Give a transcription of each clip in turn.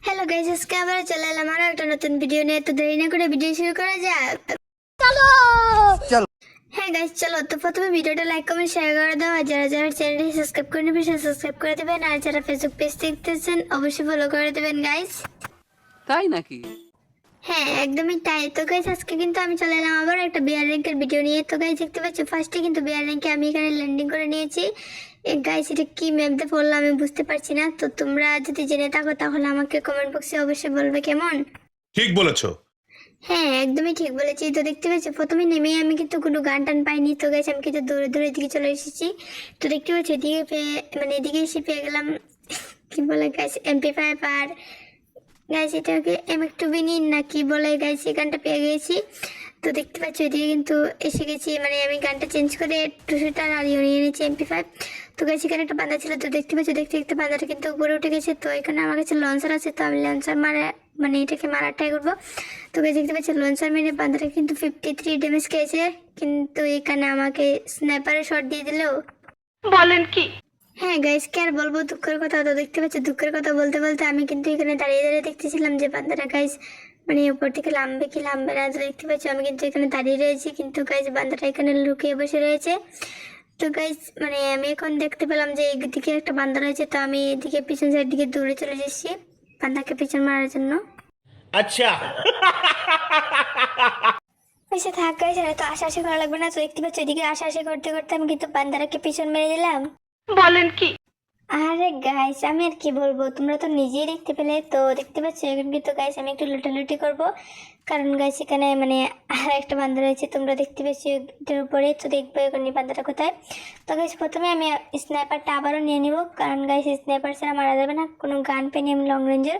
Hello guys আজকে আবার চলে এলাম আরও একটা নতুন ভিডিও নিয়ে। তো দেরি না করে ভিডিও শুরু করা যাক। চলো। হ্যাঁ গাইস চলো। তো প্রথমে ভিডিওটা লাইক কমেন্ট শেয়ার করে দাও। আর যারা যারা চ্যানেলটি সাবস্ক্রাইব করে নেবেন সাবস্ক্রাইব করে দেবেন। আর যারা ফেসবুক পেজ দেখতেছেন অবশ্যই ফলো করে দেবেন গাইস তাই নাকি? হ্যাঁ একদমই তাই। তো গাইস আজকে কিন্তু আমি চলে এলাম আবার একটা বিয়ার র্যাঙ্কের ভিডিও নিয়ে। তো গাইস দেখতে পাচ্ছি ফার্স্টে কিন্তু বিয়ার র্যাঙ্কে আমি এখানে ল্যান্ডিং করে নিয়েছি। গাইস এটা কি ম্যাপতে পড়ল আমি বুঝতে পারছি না। তো তোমরা যদি জেনে থাকো তাহলে আমাকে কমেন্ট বক্সে অবশ্যই বলবে কেমন? ঠিক বলেছ। হ্যাঁ একদমই ঠিক বলেছি। তো দেখতে পাচ্ছি প্রথমে নেমেই আমি কিন্তু কোনো গান টান পাইনি। তো গেছে আমি কিন্তু দৌড়ে দৌড়ে এদিকে চলে এসেছি। তো দেখতে পাচ্ছি এদিকে মানে এদিকে এসে পেয়ে গেলাম কি বলে গাছ এমপি ফাইভ আর গাছ এটাকে এম একটু বিনিন না কি বলে গাছ এই গানটা পেয়ে গেছি। তো দেখতে পাচ্ছি, এদিকে কিন্তু এসে গেছি। মানে আমি গানটা চেঞ্জ করে টু শুটার আর নিয়ে নিয়েছি এমপি ফাইভ তো গাছ এখানে একটা বান্ধা ছিল, তো দেখতে পাচ্ছি, দেখতে দেখতে বান্ধাটা কিন্তু উপরে উঠে গেছে। তো এখানে আমার কাছে লঞ্চার আছে, তো আমি লঞ্চার মারা মানে এটাকে মারার ট্রাই করব। তো গাছ দেখতে পাচ্ছি লঞ্চার মেরে বান্ধাটা কিন্তু ফিফটি থ্রি ড্যামেজ খেয়েছে। কিন্তু এখানে আমাকে স্ন্যাপারে শট দিয়ে দিলেও বলেন কি? হ্যাঁ গাইস কে আর বলব? দুঃখের কথা তো দেখতে পাচ্ছি। দুঃখের কথা বলতে বলতে আমি কিন্তু এখানে দাঁড়িয়ে দাঁড়িয়ে দেখতেছিলাম যে বান্দারা গাইস মানে উপর থেকে লাম্বে কি লাম্বে না দেখতে পাচ্ছি আমি কিন্তু এখানে দাঁড়িয়ে রয়েছি। কিন্তু গাইস বান্দাটা এখানে লুকিয়ে বসে রয়েছে। তো গাইস মানে আমি এখন দেখতে পেলাম যে এইদিকে একটা বান্দা রয়েছে। তো আমি এদিকে পিছন সাইড দিকে দৌড়ে চলে এসেছি বান্দাকে পিছন মারার জন্য। আচ্ছা। আচ্ছা থাক গাইস আর তো আশা আশা করা লাগবে না। তো দেখতে পাচ্ছি এদিকে আশা আশা করতে করতে আমি কিন্তু বান্দারাকে পিছন মেরে দিলাম। বলেন কি? আরে গাইস আমি আর কি বলব? তোমরা তো নিজেই দেখতে পেলে, তো দেখতে পাচ্ছ এখন কিন্তু গাইস আমি একটু লুটালুটি করব। কারণ গাইস এখানে মানে আর একটা বান্ধা রয়েছে, তোমরা দেখতে পেয়েছি এটার উপরে, তো দেখব এখন এই বান্ধাটা কোথায়। তো গাইস প্রথমে আমি স্ন্যাপারটা আবারও নিয়ে নিব, কারণ গাইস স্ন্যাপার ছাড়া মারা যাবে না, কোনো গান পেনি আমি লং রেঞ্জের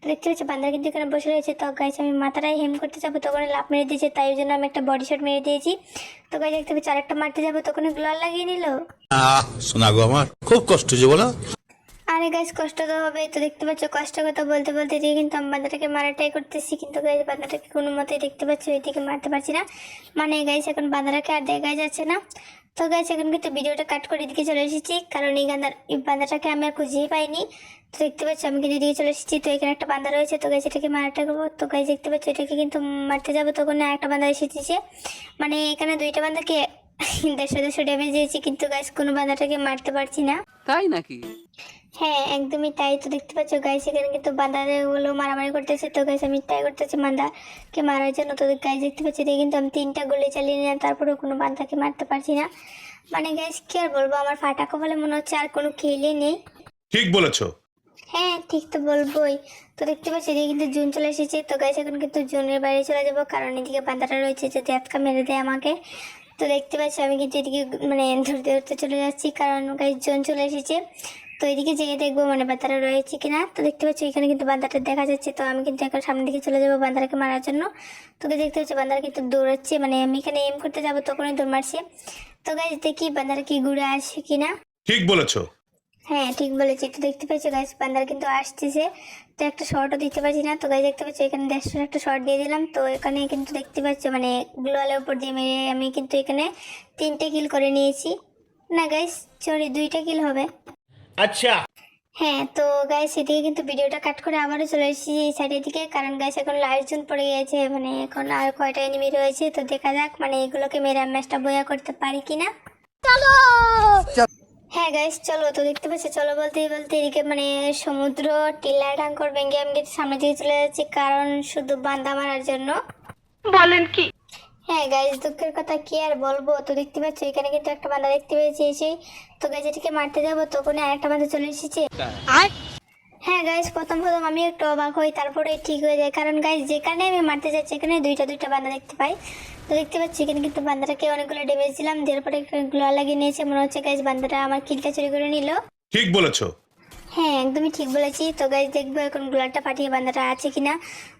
তো দেখতে পাচ্ছি বান্ধা কিন্তু এখানে বসে রয়েছে। তো গাইস আমি মাথাটাই হেম করতে যাব, তখন লাভ মেরে দিয়েছে, তাই জন্য আমি একটা বডি শট মেরে দিয়েছি। তো গাইস দেখতে পাচ্ছি, আরেকটা মারতে যাব, তখন গ্লোয়ার লাগিয়ে নিল। শোনা গো আমার, খুব কষ্ট যে বলো। আরে গাইস কষ্ট তো হবে তো দেখতে পাচ্ছ, কষ্ট কথা বলতে বলতে দিয়ে কিন্তু আমি বান্দাটাকে মারা ট্রাই করতেছি, কিন্তু গাইস বান্দাটাকে কোনো মতেই দেখতে পাচ্ছি ওইদিকে মারতে পারছি না। মানে গাইস এখন বান্দাটাকে আর দেখা যাচ্ছে না। তো গাইস এখন কিন্তু ভিডিওটা কাট করে এদিকে চলে এসেছি, কারণ এই গান্দার এই বান্দাটাকে আমি আর খুঁজেই পাইনি। তো দেখতে পাচ্ছি, আমি কিন্তু এদিকে চলে এসেছি, তো এখানে একটা বান্দা রয়েছে। তো গাইস এটাকে মারা ট্রাই করব। তো গাইস দেখতে পাচ্ছি, এটাকে কিন্তু মারতে যাব তখন একটা বান্দা এসেছে মানে এখানে দুইটা বান্দাকে দেড়শো দেড়শো ড্যামেজ দিয়েছি, কিন্তু গাইস কোনো বান্দাটাকে মারতে পারছি না। তাই নাকি? হ্যাঁ একদমই তাই তো দেখতে পাচ্ছ গাইস এখানে কিন্তু বান্দাগুলো মারামারি করতেছে। তো গাইস আমি ট্রাই করতেছি বান্দাকে মারার জন্য। তো গাইস দেখতে পাচ্ছি কিন্তু আমি তিনটা গুলি চালিয়ে নিলাম তারপরেও কোনো বান্দাকে মারতে পারছি না। মানে গাইস কি আর বলব আমার ফাটাকো বলে মনে হচ্ছে আর কোনো খেলে নেই। ঠিক বলেছ। হ্যাঁ ঠিক তো বলবোই। তো দেখতে পাচ্ছি এদিকে কিন্তু জুন চলে এসেছে। তো গাইস এখন কিন্তু জুনের বাইরে চলে যাব কারণ এদিকে বান্দাটা রয়েছে যদি আজকা মেরে দেয় আমাকে। তো দেখতে পাচ্ছি আমি কিন্তু এদিকে মানে ধরতে ধরতে চলে যাচ্ছি কারণ গাইস জুন চলে এসেছে। তো এদিকে যেয়ে দেখব মানে বান্দারা রয়েছে কিনা। তো দেখতে পাচ্ছি এখানে কিন্তু বান্দাটা দেখা যাচ্ছে। তো আমি কিন্তু এখন সামনে দিকে চলে যাব বান্দারাকে মারার জন্য। তোকে দেখতে পাচ্ছি বান্দারা কিন্তু দৌড়াচ্ছে। মানে আমি এখানে এম করতে যাব তখনই দৌড় মারছে। তো গাইস দেখি বান্দারা কি ঘুরে আসে কিনা। ঠিক বলেছ। হ্যাঁ ঠিক বলেছি। তো দেখতে পাচ্ছি গাছ বান্দার কিন্তু আসতেছে। তো একটা শর্টও দিতে পারছি না। তো গাছ দেখতে পাচ্ছি এখানে দেড়শোর একটা শর্ট দিয়ে দিলাম। তো এখানে কিন্তু দেখতে পাচ্ছ মানে গ্লোয়ালের উপর দিয়ে মেরে আমি কিন্তু এখানে তিনটে কিল করে নিয়েছি। না গাইস সরি দুইটা কিল হবে। আচ্ছা। হ্যাঁ তো গাইস এদিকে কিন্তু ভিডিওটা কাট করে আবারও চলে এসেছি এই সাইডের দিকে। কারণ গাইস এখন লাইট জুন পড়ে গেছে মানে এখন আর কয়টা এনিমি রয়েছে তো দেখা যাক মানে এগুলোকে মেরা ম্যাচটা বয়া করতে পারি কিনা। চলো! হ্যাঁ গাইস চলো তো দেখতে পাচ্ছি চলো বলতে বলতে এদিকে মানে সমুদ্র টিলা ডাঙ্কর ব্যাঙ্গে আমি সামনে দিকে চলে যাচ্ছি কারণ শুধু বান্দা মারার জন্য। বলেন কি? হ্যাঁ গাইস দুঃখের কথা কি আর বলব? তো দেখতে পাচ্ছ এখানে কিন্তু একটা বান্দা দেখতে পেয়েছি এসে। তো গাইস এটাকে মারতে যাব তখন আরেকটা বান্দা চলে এসেছে। হ্যাঁ গাইস প্রথম প্রথম আমি একটু অবাক হই তারপরে ঠিক হয়ে যায়। কারণ গাইস যেখানে আমি মারতে যাচ্ছি এখানে দুইটা দুইটা বান্দা দেখতে পাই। তো দেখতে পাচ্ছি এখানে কিন্তু বান্দাটাকে অনেকগুলো ড্যামেজ দিলাম দেওয়ার পরে গ্লো লাগিয়ে নিয়েছে। মনে হচ্ছে গাইস বান্দাটা আমার কিলটা চুরি করে নিল। ঠিক বলেছ। হ্যাঁ একদমই ঠিক বলেছি। তো গাইজ দেখব এখন গুলালটা পাঠিয়ে বান্দাটা আছে কিনা।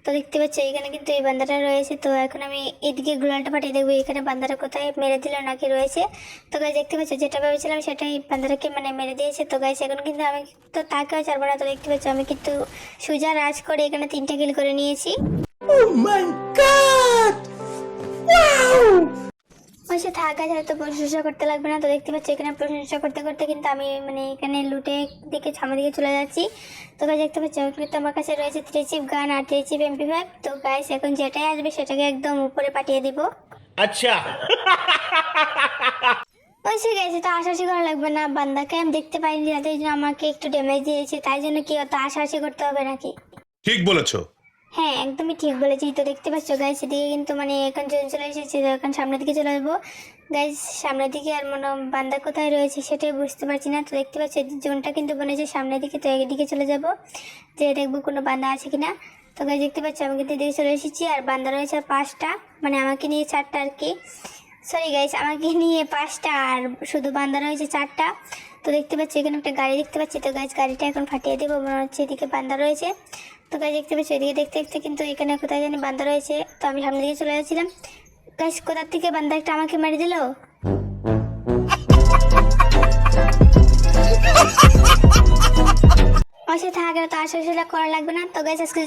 তো দেখতে পাচ্ছি, এখানে কিন্তু এই বান্দাটা রয়েছে। তো এখন আমি এদিকে গুলালটা পাঠিয়ে দেখব, এখানে বান্দাটা কোথায় মেরে দিল নাকি রয়েছে। তো গাইজ দেখতে পাচ্ছি, যেটা ভেবেছিলাম সেটাই বান্দাটাকে মানে মেরে দিয়েছে। তো গাইজ এখন কিন্তু আমি তো তাকেও, ছাড়বো না। তো দেখতে পাচ্ছি, আমি কিন্তু সুজা রাজ করে এখানে তিনটা কিল করে নিয়েছি। সে থাকা যায় তো প্রশংসা করতে লাগবে না। তো দেখতে পাচ্ছি এখানে প্রশংসা করতে করতে কিন্তু আমি মানে এখানে লুটে দিকে সামনের দিকে চলে যাচ্ছি। তো গাছ দেখতে পাচ্ছি কিন্তু আমার কাছে রয়েছে থ্রি চিপ গান আর থ্রি চিপ এমপি ফাইভ তো গাইস এখন যেটাই আসবে সেটাকে একদম উপরে পাঠিয়ে দিব। আচ্ছা। ওই সে গেছে তো আশাশি করা লাগবে না। বান্দাকে আমি দেখতে পাইনি যাদের জন্য আমাকে একটু ড্যামেজ দিয়েছে। তাই জন্য কি অত আশাশি করতে হবে নাকি? ঠিক বলেছ। হ্যাঁ একদমই ঠিক বলেছি তো দেখতে পাচ্ছ গাইস এদিকে কিন্তু মানে এখন চলে এসেছে, তো এখন সামনের দিকে চলে যাব গাইস সামনের দিকে আর মনে বান্দা কোথায় রয়েছে সেটাই বুঝতে পারছি না। তো দেখতে পাচ্ছি জোনটা কিন্তু বলেছে সামনের দিকে, তো এদিকে চলে যাব, যে দেখব কোনো বান্দা আছে কিনা। তো গাইস দেখতে পাচ্ছি, আমি কিন্তু এদিকে চলে এসেছি, আর বান্দা রয়েছে পাঁচটা মানে আমাকে নিয়ে চারটা আর কি। সরি গাইস আমাকে নিয়ে পাঁচটা, আর শুধু বান্দা রয়েছে চারটা। তো দেখতে পাচ্ছি, এখানে একটা গাড়ি দেখতে পাচ্ছি। তো গাছ গাড়িটা এখন ফাটিয়ে দেবো। মনে হচ্ছে এদিকে বান্দা রয়েছে। তো গাইস দেখতে পাচ্ছি, এদিকে দেখতে দেখতে কিন্তু এখানে কোথায় জানি বান্দা রয়েছে। তো আমি সামনে দিকে চলে যাচ্ছিলাম। গাইস কোথার থেকে বান্দা একটা আমাকে মারি দিল? অসে থাকলে তো আসলে সেটা করা লাগবে না। তো গাইস আজকে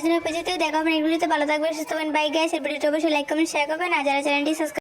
দেখা হবে এই ভালো থাকবে সুস্থ বাই গাইস এই ভিডিওটা অবশ্যই লাইক কমেন্ট শেয়ার করবেন। আর যারা চ্যানেলটি সাবস্ক্রাইব